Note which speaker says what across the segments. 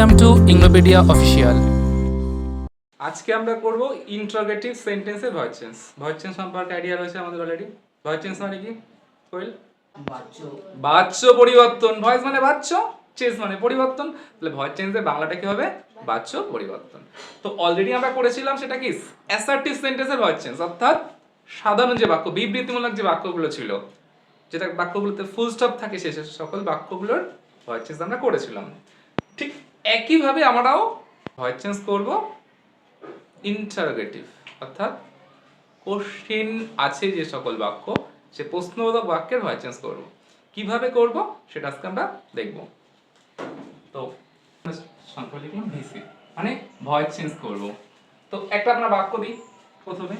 Speaker 1: Welcome to ইংলোপিডিয়া official
Speaker 2: আজকে আমরা করব ইন্টারোগেটিভ সেন্টেন্সের ভয়েস চেঞ্জ ভয়েস চেঞ্জ সম্পর্কে আইডিয়া রয়েছে আমাদের অলরেডি ভয়েস চেঞ্জ মানে কি? কোয়েল? বাচ্য। পরিবর্তন। ভয়েস মানে বাচ্য চেঞ্জ মানে পরিবর্তন। তাহলে ভয়েস চেঞ্জের বাংলাটা কি হবে? বাচ্য পরিবর্তন। তো অলরেডি আমরা করেছিলাম সেটা কি? অ্যাসার্টিভ সেন্টেন্সের ভয়েস চেঞ্জ অর্থাৎ সাধারণ যে বাক্য বিবৃতিমূলক যে বাক্যগুলো ছিল যেটা বাক্যগুলোতে ফুল স্টপ থাকে শেষে সকল বাক্যগুলোর ভয়েস চেঞ্জ আমরা করেছিলাম। ঠিক একইভাবে আমরাও ভয়েস চেঞ্জ করব। ইন্টারোগেটিভ অর্থাৎ কোশ্চিন আছে যে সকল বাক্য, সে প্রশ্নবোধক বাক্যের ভয়েস চেঞ্জ করব। কীভাবে করব? সেটা আজকে আমরা দেখব। তো ভিসি মানে ভয়েস চেঞ্জ করব। তো, একটা আপনার বাক্য দিই প্রথমে।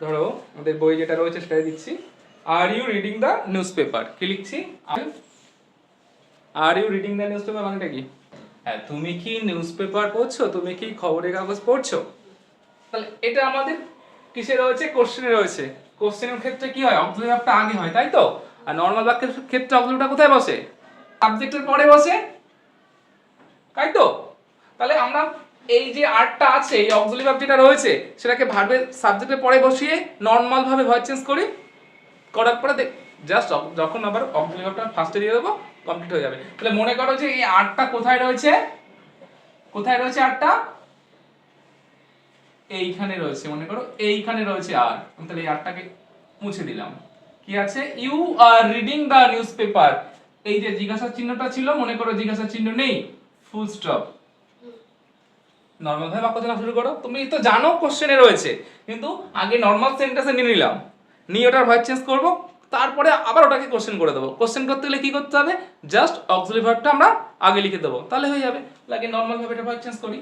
Speaker 2: ধরো, আমাদের বই যেটা রয়েছে সেটাই দিচ্ছি। Are you reading the newspaper কি লিখছি? Are you reading the newspaper মানেটা কি? হ্যাঁ তুমি কি নিউজ পেপার পড়ছো? তুমি কি খবরের কাগজ পড়ছো? তাহলে এটা আমাদের কিসে রয়েছে? কোশ্চেনে রয়েছে। কোশ্চেনের ক্ষেত্রে কি হয়? অক্সিলারি ভার্বটা আগে হয় তাই তো? আর নর্মাল বাক্যের ক্ষেত্রে অক্সিলারিটা কোথায় বসে? সাবজেক্টের পরে বসে? তাই তো? তাহলে আমরা এই যে আর্টটা আছে এই অক্সিলারি ভার্ব যেটা রয়েছে সেটাকে ভার্বের সাবজেক্টের পরে বসিয়ে নর্মাল ভাবে ভয়েস চেঞ্জ করি করার পরে জাস্ট যখন আবার অক্সিলারি ভার্বটা ফার্স্টে দিয়ে দেবো কমপ্লিট হয়ে যাবে। তাহলে মনে করো যে এই আর্টটা কোথায় রয়েছে? কোথায় রয়েছে আর্টটা এইখানে রয়েছে, মনে করো এইখানে রয়েছে আর। আমি তাহলে এই আটটাকে মুছে দিলাম। কি আছে? You are reading the newspaper এই যে জিজ্ঞাসা চিহ্নটা ছিল, মনে করো জিজ্ঞাসা চিহ্ন নেই। ফুল স্টপ নর্মাল ভাবে বাক্য চেনা শুরু করো। তুমি তো জানো কোশ্চেনে রয়েছে। কিন্তু আগে নর্মাল সেন্টেন্সে নিয়ে নিলাম। নিয়ে ওটার ভয়েস চেঞ্জ করব। তারপরে আবার ওটাকে কোশ্চেন করে দেবো। কোশ্চেন করতে গেলে কি করতে হবে? জাস্ট অক্সিলারি ভার্বটা আমরা আগে লিখে দেবো। তাহলে হয়ে যাবে। লাগে নর্মাল ভাবে এটা ভয়েস চেঞ্জ করি।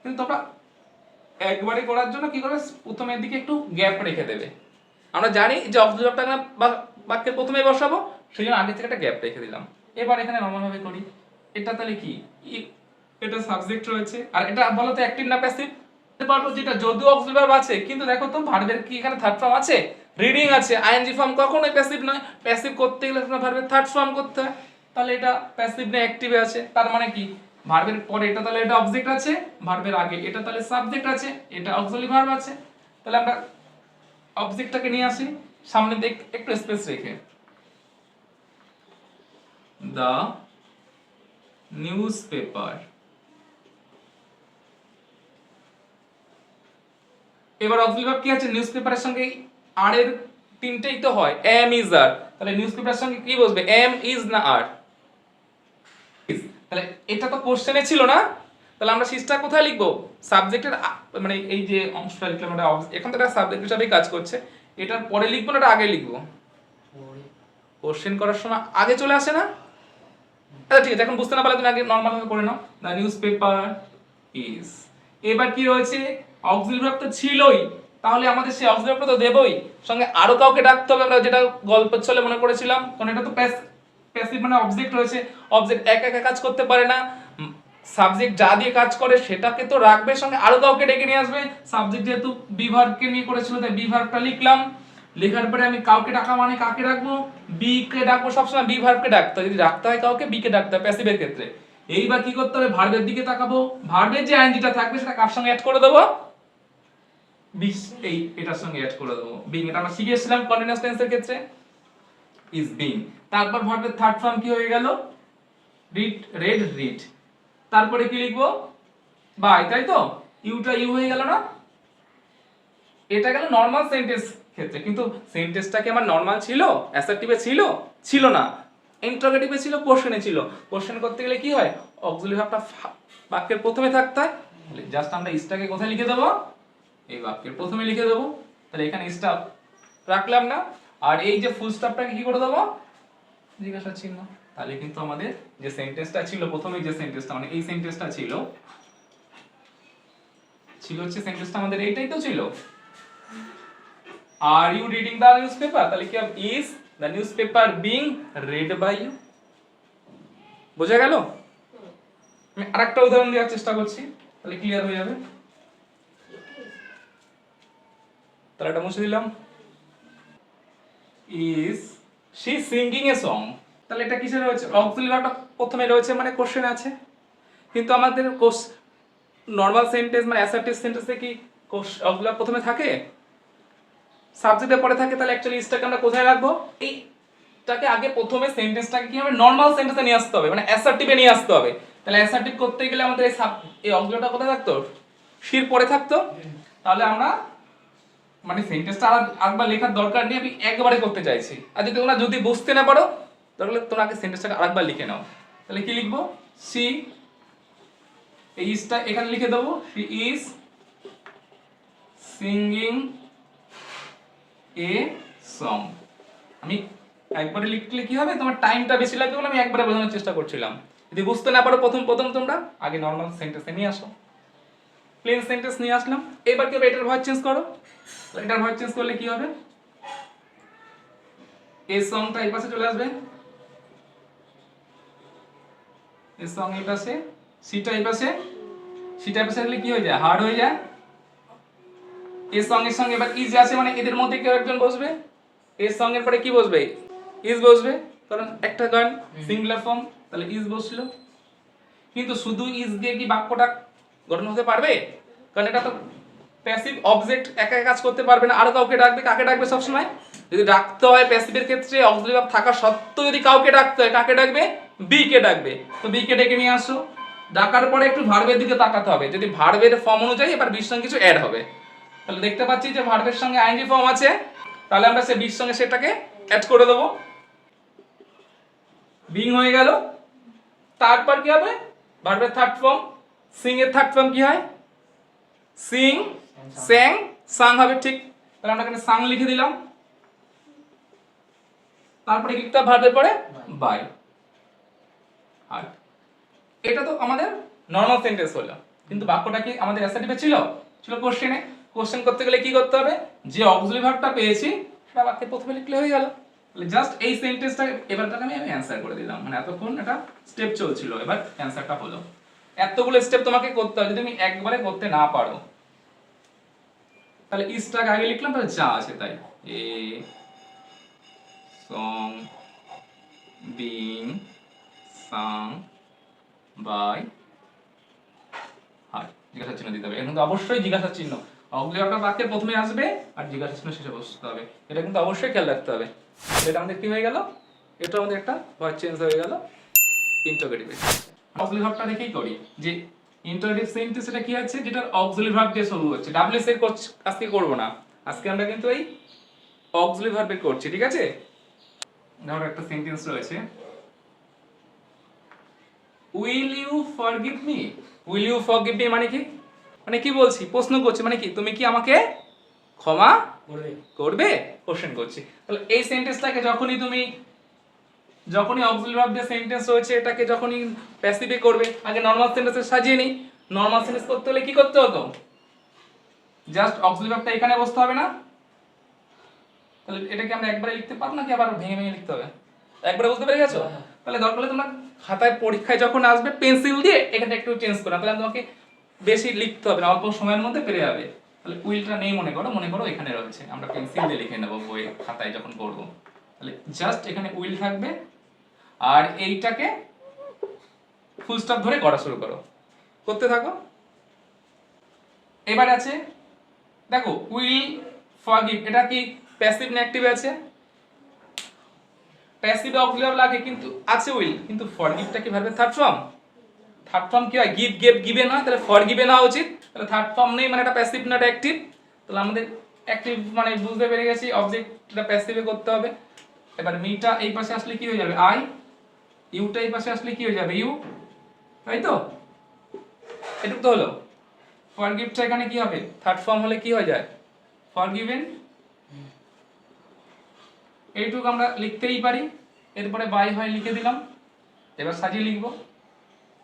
Speaker 2: কিন্তু তোমরা একবারে করার জন্য কি করে প্রথমের দিকে একটু গ্যাপ রেখে দেবে। আমরা জানি যে অবজার্ভটা বাক্যের প্রথমে বসাবো। সেই জন্য আগে থেকে একটা গ্যাপ রেখে দিলাম। এবার এখানে নর্মাল ভাবে করি। এটা তাহলে কি? এটা সাবজেক্ট রয়েছে। আর এটা বলো তো অ্যাক্টিভ না প্যাসিভ পারব যেটা যদিও অক্সিলারি আছে, কিন্তু দেখো তো ভার্বের কি এখানে থার্ড ফর্ম আছে? রিডিং আছে আইএনজি ফর্ম কখনোই প্যাসিভ নয়। প্যাসিভ করতে গেলে তোমার ভার্বের থার্ড ফর্ম করতে হয়। তাহলে এটা প্যাসিভ না অ্যাক্টিভে আছে। তার মানে কি? ভার্বের পরে এটা তাহলে এটা অবজেক্ট আছে ভার্বের আগে এটা তাহলে সাবজেক্ট আছে, এটা অক্সিলারি ভার্ব আছে। তাহলে আমরা অবজেক্টটাকে নিয়ে আসি। সামনে দেখ, একটু স্পেস রেখে। দা নিউজ পেপার এবার অক্সিলারি ভার্ব কি আছে? নিউজ পেপারের সঙ্গে আর এর তিনটেই তো হয়। এম ইজ আর তাহলে নিউজ পেপারের সঙ্গে কি বসবে? এম ইজ না আর তাহলে এটা তো কোশ্চেনে ছিল না। তাহলে আমরা সিস্টা কোথায় লিখব? সাবজেক্টের মানে এই যে অংশটা লিখলাম এটা এখন তো এটা সাবজেক্ট হিসাবেই কাজ করছে। এটার পরে লিখব না এটা আগে লিখব? কোশ্চেন করার সময় আগে চলে আসে না? আচ্ছা ঠিক আছে এখন বুঝতে না পারলে তুমি আগে নর্মাল ভাবে করে নাও। দ্য নিউজ পেপার ইজ এবার কি রয়েছে? অক্সিলারি ভার্ব তো ছিলই। তাহলে আমাদের সেই অক্সিলারি তো দেবই। সঙ্গে আরও কাউকে ডাকতে হবে, আমরা যেটা গল্পের ছলে মনে করেছিলাম, কারণ এটা তো প্যাসিভ মানে অবজেক্ট রয়েছে। অবজেক্ট একা একা কাজ করতে পারে না। সাবজেক্ট যা দিয়ে কাজ করে সেটাকে তো রাখবে, সঙ্গে আরও কাউকে ডেকে নিয়ে আসবে। সাবজেক্ট যেহেতু বিভার্বকে নিয়ে করেছিল, তাই বিভার্বটা লিখলাম। লেখার পরে আমি কাউকে ডাকা মানে কাকে রাখব বি কে ডাকবো সবসময় বি ডাকতে যদি ডাকতে হয় কাউকে বি কে ডাকতে হয় প্যাসিভের ক্ষেত্রে। এইবার কি করতে হবে? ভার্বের দিকে তাকাবো। ভার্বের যে আইনজিটা থাকবে, সেটা কার সঙ্গে অ্যাড করে দেবো? বিশ, এই, এটার সঙ্গে অ্যাড করে দেবো। বিং এটা আমরা শিখেছিলাম কন্টিনিউয়াস টেন্সের ক্ষেত্রে। ইজ বিং তারপর ভার্বের থার্ড ফর্ম কি হয়ে গেল? রিড রেড রিড তারপরে কি লিখব? বাই তাই তো? ইউটা ইউ হয়ে গেল না? এটা গেল নর্মাল সেন্টেন্স ক্ষেত্রে। কিন্তু সেন্টেন্সটা কি আমার নর্মাল ছিল? অ্যাসার্টিভে ছিল? ছিল না। ইন্টারোগেটিভে ছিল কোশ্চেনে ছিল। কোশ্চেন করতে গেলে কি হয়? অক্সিলারি ভাবটা বাক্যের প্রথমে থাকতে হয়। জাস্ট আমরা ইসটাকে কোথায় লিখে দেবো? এই বাক্যের প্রথমে লিখে দেবো। তাহলে এখানে স্টাফ রাখলাম না। আর এই যে ফুল স্টপটাকে কি করে দেবো? জিজ্ঞাসা চিহ্ন। তাহলে কিন্তু আমাদের যে সেন্টেন্সটা ছিল প্রথমে যে সেন্টেন্সটা মানে এই সেন্টেন্সটা ছিল ছিল হচ্ছে সেন্টেন্সটা আমাদের এইটাই তো ছিল। Are you reading the newspaper তাহলে কি is the newspaper being read by you বোঝা গেল? আমি আরেকটা উদাহরণ দেওয়ার চেষ্টা করছি, তাহলে ক্লিয়ার হয়ে যাবে। তাহলে এটা মুছে দিলাম। Is she singing a song তাহলে এটা কিসের রয়েছে? অক্সিলারি ভার্বটা প্রথমে রয়েছে মানে কোশ্চেন আছে। কিন্তু আমাদের কোস নর্মাল সেন্টেন্স মানে অ্যাসার্টিভ সেন্টেন্সে কি অক্সিলারি প্রথমে থাকে? সাবজেক্টের পরে থাকে, তাহলে অ্যাকচুয়ালি ইসটাকে আমরা কোথায় রাখব? এইটাকে আগে প্রথমে সেন্টেন্সটাকে কি হবে? নর্মাল সেন্টেন্সে নিয়ে আসতে হবে মানে অ্যাসার্টিভে নিয়ে আসতে হবে। তাহলে অ্যাসার্টিভ করতে গেলে আমাদের এই সাব এই অক্সিলারিটা কোথায় থাকতো? শির পরে থাকতো? তাহলে আমরা মানে সেন্টেন্সটা আর একবার লেখার দরকার নেই, আমি একবারে করতে চাইছি। আর যদি তোমরা যদি বুঝতে না পারো, তাহলে তোমরা আগে সেন্টেন্সটাকে আরেকবার লিখে নাও। তাহলে কি লিখব? সি এই এখানে লিখে দেবো। She is singing a song আমি একবারে লিখলে কি হবে? তোমার টাইমটা বেশি লাগবে বলে আমি একবারে বোঝানোর চেষ্টা করছিলাম। যদি বুঝতে না পারো প্রথম প্রথম তোমরা, আগে নর্মাল সেন্টেন্সে নিয়ে আসো। প্লেন সেন্টেন্স নিয়ে আসলাম। এবার কি হবে? এটার ভয়েস চেঞ্জ করো। এটার ভয়েস চেঞ্জ করলে কি হবে? এই সংটা এই পাশে চলে আসবে। এই সং এই পাশে সিটা এই পাশে। সিটা এই পাশে আসলে কি হয়ে যায়? হার্ড হয়ে যায়। এর সঙ্গে সঙ্গে এবার ইজ আছে মানে এদের মধ্যে কেউ একজন বসবে। এর সঙ্গের পরে কি বসবে? ইজ বসবে। কারণ একটা গান সিঙ্গুলার ফর্ম তাহলে ইজ বসল। কিন্তু শুধু ইজ দিয়ে কি বাক্যটা গঠন হতে পারবে? কারণ এটা তো প্যাসিভ অবজেক্ট একা কাজ করতে পারবে না। আরও কাউকে ডাকবে, কাকে ডাকবে সবসময়? যদি ডাকতে হয় প্যাসিভের ক্ষেত্রে অক্সিলারি ভার্ব থাকা সত্ত্বেও যদি কাউকে ডাকতে হয়, কাকে ডাকবে? বি কে ডাকবে। তো বি কে ডেকে নিয়ে আসো। ডাকার পরে একটু ভার্বের দিকে তাকাতে হবে। যদি ভার্বের ফর্ম অনুযায়ী এবার বির সঙ্গে কিছু অ্যাড হবে। তাহলে দেখতে পাচ্ছি যে ভার্বের সঙ্গে আইনজি ফর্ম আছে। তাহলে আমরা সে বির সঙ্গে সেটাকে অ্যাড করে দেবো। বিং হয়ে গেল। তারপর কি হবে? ভার্বের থার্ড ফর্ম সিং এর থার্ড ফর্ম কি হয়? সিং, স্যাং, সাং হবে ঠিক। তাহলে আমরা এখানে সাং লিখে দিলাম। তারপরে লিখতে ভার্বের পরে? বাই আর এটা তো আমাদের নর্মাল সেন্টেন্স হলো। কিন্তু বাক্যটা কি আমাদের অ্যাসার্টিভে ছিল? ছিল কোশ্চেনে কোশ্চেন করতে গেলে কি করতে হবে? যে অক্সিলারি ভার্বটা পেয়েছি, সেটা বাক্যে প্রথমে লিখলে হয়ে গেল। তাহলে জাস্ট এই সেন্টেন্সটা এবারটাকে আমি আমি অ্যান্সার করে দিলাম। মানে এতক্ষণ এটা স্টেপ চলছিল। এবার অ্যান্সারটা হলো। এতগুলো স্টেপ তোমাকে করতে হবে, যদি তুমি একবারে করতে না পারো, তাহলে ইসটাকে আগে লিখলাম, তাহলে যা আছে তাই। A song being sung by her জিজ্ঞাসা চিহ্ন দিতে হবে। এটা কিন্তু অবশ্যই জিজ্ঞাসা চিহ্ন। অগ্লিয়াটা বাক্যের প্রথমে আসবে আর জিজ্ঞাসা চিহ্ন শেষে বসতে হবে। এটা কিন্তু অবশ্যই খেয়াল রাখতে হবে। এটা আমাদের কি হয়ে গেল? এটা আমাদের একটা ভয়েস চেঞ্জ হয়ে গেল। ইন্টারোগেটিভ অক্সিলারি ভার্বটা রেখেই করি যে ইন্টারোগেটিভ সেন্টেন্স এটা কি আছে? যেটা অক্সিলারি ভার্ব দিয়ে শুরু হচ্ছে। ডাব্লিউএস এর আজকে করব না। আজকে আমরা কিন্তু এই ভার্বের করছি ঠিক আছে? ধরো একটা সেন্টেন্স রয়েছে। Will you forgive me will you forgive me মানে কি? মানে কি বলছি? প্রশ্ন করছি মানে কি? তুমি কি আমাকে ক্ষমা
Speaker 1: করবে।
Speaker 2: করবে? কোশ্চেন করছি। তাহলে এই সেন্টেন্সটাকে যখনই তুমি যখনই অক্সিলারি ভার্ব দিয়ে সেন্টেন্স রয়েছে এটাকে যখনই প্যাসিভে করবে আগে নর্মাল সেন্টেন্সে সাজিয়ে নিই। নর্মাল সেন্টেন্স করতে হলে কি করতে হতো? জাস্ট ভার্বটা এখানে বসতে হবে না। তাহলে এটাকে আমরা একবারে লিখতে পারব নাকি আবার ভেঙে ভেঙে লিখতে হবে? একবারে বুঝতে পেরে গেছো?
Speaker 1: হ্যাঁ।
Speaker 2: তাহলে দরকার হলে তোমরা খাতায় পরীক্ষায় যখন আসবে পেন্সিল দিয়ে এখানে একটু চেঞ্জ করো তাহলে তোমাকে বেশি লিখতে হবে না অল্প সময়ের মধ্যে পেরে যাবে। তাহলে উইলটা নেই মনে করো মনে করো এখানে রয়েছে। আমরা পেন্সিল দিয়ে লিখে নেব বই খাতায় যখন করব তাহলে জাস্ট এখানে উইল থাকবে আর এইটাকে ফুল স্টপ ধরে করা শুরু করো। করতে থাকো। এবার আছে, দেখো উইল ফরগিভ এটা কি প্যাসিভ না অ্যাক্টিভ আছে? প্যাসিভ অক্সিলারি লাগে কিন্তু আছে উইল কিন্তু ফরগিভটা কি ভাবে থার্ড ফর্ম থার্ড ফর্ম কি হয়? গিভ গেভ গিভে না তাহলে ফরগিভে না উচিত। তাহলে থার্ড ফর্ম নেই মানে এটা প্যাসিভ না এটা অ্যাক্টিভ তাহলে আমাদের অ্যাক্টিভ মানে বুঝতে পেরে গেছি অবজেক্টটা প্যাসিভে করতে হবে। এবার মিটা এই পাশে আসলে কি হয়ে যাবে? আই ইউটা এই পাশে আসলে কি হয়ে যাবে? ইউ? তাই তো এটুকু তো হলো। ফরগিভটা এখানে কি হবে? থার্ড ফর্ম হলে কি হয়ে যায়? ফরগিভেন এইটুকু আমরা লিখতেই পারি। এরপরে বাই হয় লিখে দিলাম। এবার সাজিয়ে লিখব।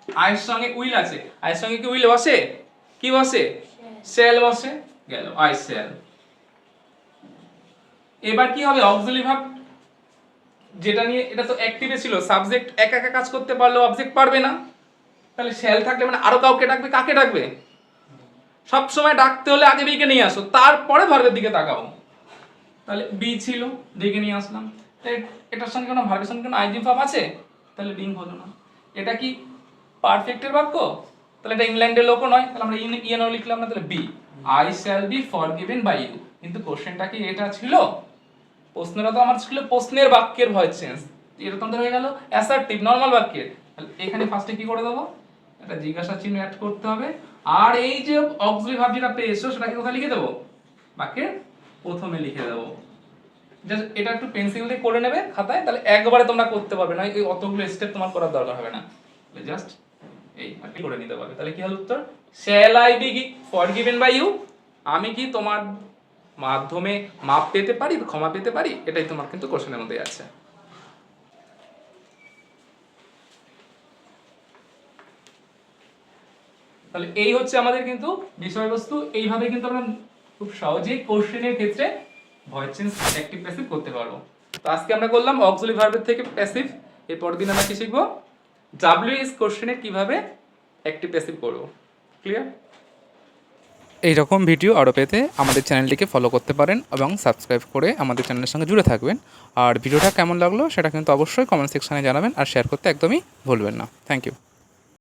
Speaker 2: আয়ের সঙ্গে উইল আছে। আয়ের সঙ্গে কি উইল বসে? কি বসে? সেল বসে। গেল আই সেল। এবার কি হবে? অক্সিলারি ভাব যেটা নিয়ে, এটা তো অ্যাক্টিভে ছিল সাবজেক্ট একা একা কাজ করতে পারলেও অবজেক্ট পারবে না। তাহলে সেল থাকলে মানে আরও কাউকে ডাকবে, কাকে ডাকবে? সব সময় ডাকতে হলে আগে বিকে নিয়ে আসো, তারপরে ভার্বের দিকে তাকাও তাহলে বি ছিল ডেকে নিয়ে আসলাম। তো এ- এটার সঙ্গে কোনো ভার্বের সঙ্গে কোনো আইজি ভাব আছে? তাহলে বিং হলো না। এটা কি পারফেক্টের বাক্য? তাহলে এটা ইংল্যান্ডের লোকও নয়, তাহলে আমরা ইএনও লিখলাম না, তাহলে be I shall be forgiven by you কিন্তু কোশ্চেনটা কি এটা ছিল? প্রশ্নটা তো আমার ছিল প্রশ্নের বাক্যের ভয়েস চেঞ্জ এটা তোমাদের হয়ে গেল অ্যাসার্টিভ নর্মাল বাক্যের। তাহলে এখানে ফার্স্টে কি করে দেবো? একটা জিজ্ঞাসা চিহ্ন অ্যাড করতে হবে। আর এই যে অক্সিলারি ভাব যেটা পেয়েছ, সেটাকে কোথায় লিখে দেবো? বাক্যের প্রথমে লিখে দেবো। জাস্ট এটা একটু পেন্সিল দিয়ে করে নেবে খাতায়, তাহলে একবারে তোমরা করতে পারবে না, এই অতগুলো স্টেপ তোমার করার দরকার হবে না। জাস্ট এই আর করে নিতে পারবে? তাহলে কি হল উত্তর? Shall I be forgiven by you আমি কি তোমার মাধ্যমে মাপ পেতে পারি ক্ষমা পেতে পারি? এটাই তোমার কিন্তু কোশ্চেনের মধ্যে আছে। তাহলে এই হচ্ছে আমাদের কিন্তু বিষয়বস্তু। এইভাবে কিন্তু আমরা খুব সহজেই কোশ্চেনের ক্ষেত্রে ভয়েস চেঞ্জ অ্যাক্টিভ প্যাসিভ করতে পারব। তো আজকে আমরা করলাম অক্সিলি ভার্বের থেকে প্যাসিভ। এর পরের দিন আমরা কি শিখব? ডাব্লিউএস কোশ্চেনে কীভাবে অ্যাক্টিভ প্যাসিভ করব? ক্লিয়ার?
Speaker 1: এই রকম ভিডিও আরও পেতে আমাদের চ্যানেলটিকে ফলো করতে পারেন এবং সাবস্ক্রাইব করে আমাদের চ্যানেলের সঙ্গে জুড়ে থাকবেন। আর ভিডিওটা কেমন লাগল সেটা কিন্তু অবশ্যই কমেন্ট সেকশনে জানাবেন আর শেয়ার করতে একদমই ভুলবেন না। Thank you